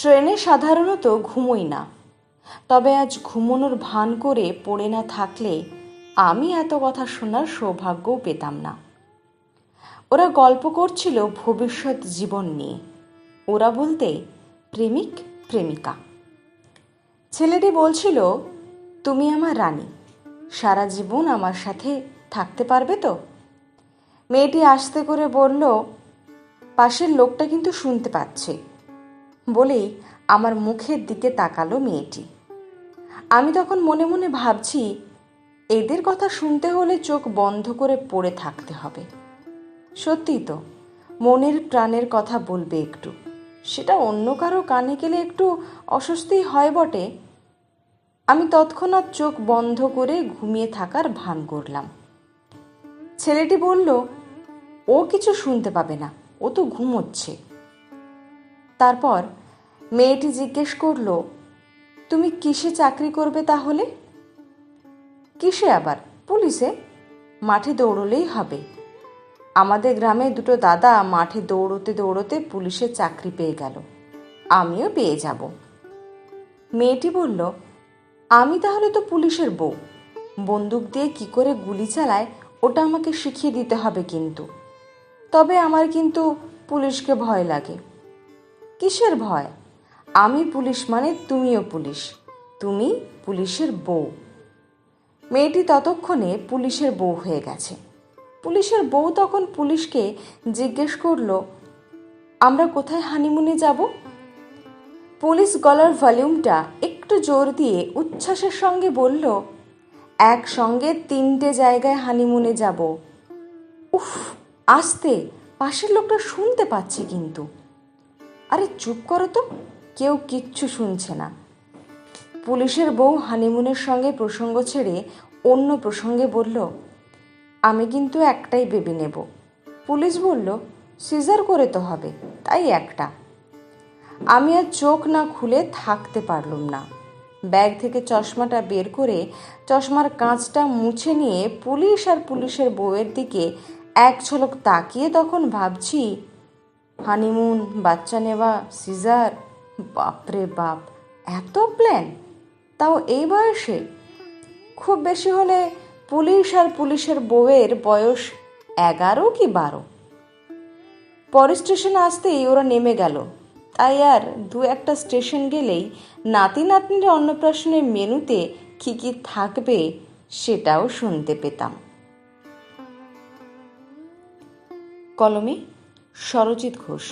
ট্রেনে সাধারণত ঘুমোই না। তবে আজ ঘুমোনোর ভান করে পড়ে না থাকলে আমি এত কথা শোনার সৌভাগ্যও পেতাম না। ওরা গল্প করছিল ভবিষ্যৎ জীবন নিয়ে। ওরা বলতে, প্রেমিক, প্রেমিকা। ছেলেটি বলছিল, তুমি আমার রানী। সারা জীবন আমার সাথে থাকতে পারবে তো? মেয়েটি আসতে করে বলল, পাশের লোকটা কিন্তু শুনতে পাচ্ছে। বলেই আমার মুখের দিকে তাকালো মেয়েটি। আমি তখন মনে মনে ভাবছি, এদের কথা শুনতে হলে চোখ বন্ধ করে পড়ে থাকতে হবে। সত্যি তো, মনের প্রাণের কথা বলবে একটু। সেটা অন্য কারও কানে গেলে একটু অস্বস্তি হয় বটে। আমি তৎক্ষণাৎ চোখ বন্ধ করে ঘুমিয়ে থাকার ভান করলাম। ছেলেটি বলল, ও কিছু শুনতে পাবে না, ও তো ঘুমোচ্ছে। তারপর মেয়েটি জিজ্ঞেস করল, তুমি কিসে চাকরি করবে তাহলে? কিসে আবার? পুলিশে? মাঠে দৌড়লেই হবে। আমাদের গ্রামে দুটো দাদা মাঠে দৌড়তে দৌড়তে পুলিশের চাকরি পেয়ে গেল। আমিও পেয়ে যাব। মেয়েটি বলল, আমি তাহলে তো পুলিশের বউ। বন্দুক দিয়ে কি করে গুলি চালায়, ওটা আমাকে শিখিয়ে দিতে হবে কিন্তু। তবে আমার কিন্তু পুলিশকে ভয় লাগে। কিসের ভয়? আমি পুলিশ মানে তুমিও পুলিশ। তুমি পুলিশের বউ। মেয়েটি ততক্ষণে পুলিশের বউ হয়ে গেছে। পুলিশের বউ তখন পুলিশকে জিজ্ঞেস করল, আমরা কোথায় হানিমুনে যাব? পুলিশ গলার ভলিউমটা একটু জোর দিয়ে উচ্ছ্বাসের সঙ্গে বলল, একসঙ্গে তিনটে জায়গায় হানিমুনে যাব। উফ, আসতে, পাশের লোকটা শুনতে পাচ্ছে কিন্তু। আরে চুপ করো তো। কেউ কিচ্ছু শুনছে না। পুলিশের বউ হানিমুনের সঙ্গে প্রসঙ্গ ছেড়ে অন্য প্রসঙ্গে বলল, আমি কিন্তু একটাই বেবি নেব। পুলিশ বলল, সিজার করে তো হবে, তাই একটা। আমি আর চোখ না খুলে থাকতে পারলুম না। ব্যাগ থেকে চশমাটা বের করে চশমার কাঁচটা মুছে নিয়ে পুলিশ আর পুলিশের বউয়ের দিকে এক ঝলক তাকিয়ে তখন ভাবছি, হানিমুন, বাচ্চা নেওয়া, সিজার? বাপরে বাপ, এত প্ল্যান তাও এই বয়সে? খুব বেশি হলে পুলিশ আর পুলিশের বউয়ের বয়স এগারো কি বারো? পরে স্টেশনে আসতেই ওরা নেমে গেল। তাই আর দু একটা স্টেশন গেলেই নাতি নাতনির অন্নপ্রাশনের মেনুতে কী কী থাকবে সেটাও শুনতে পেতাম। কলমে, সরজিৎ ঘোষ।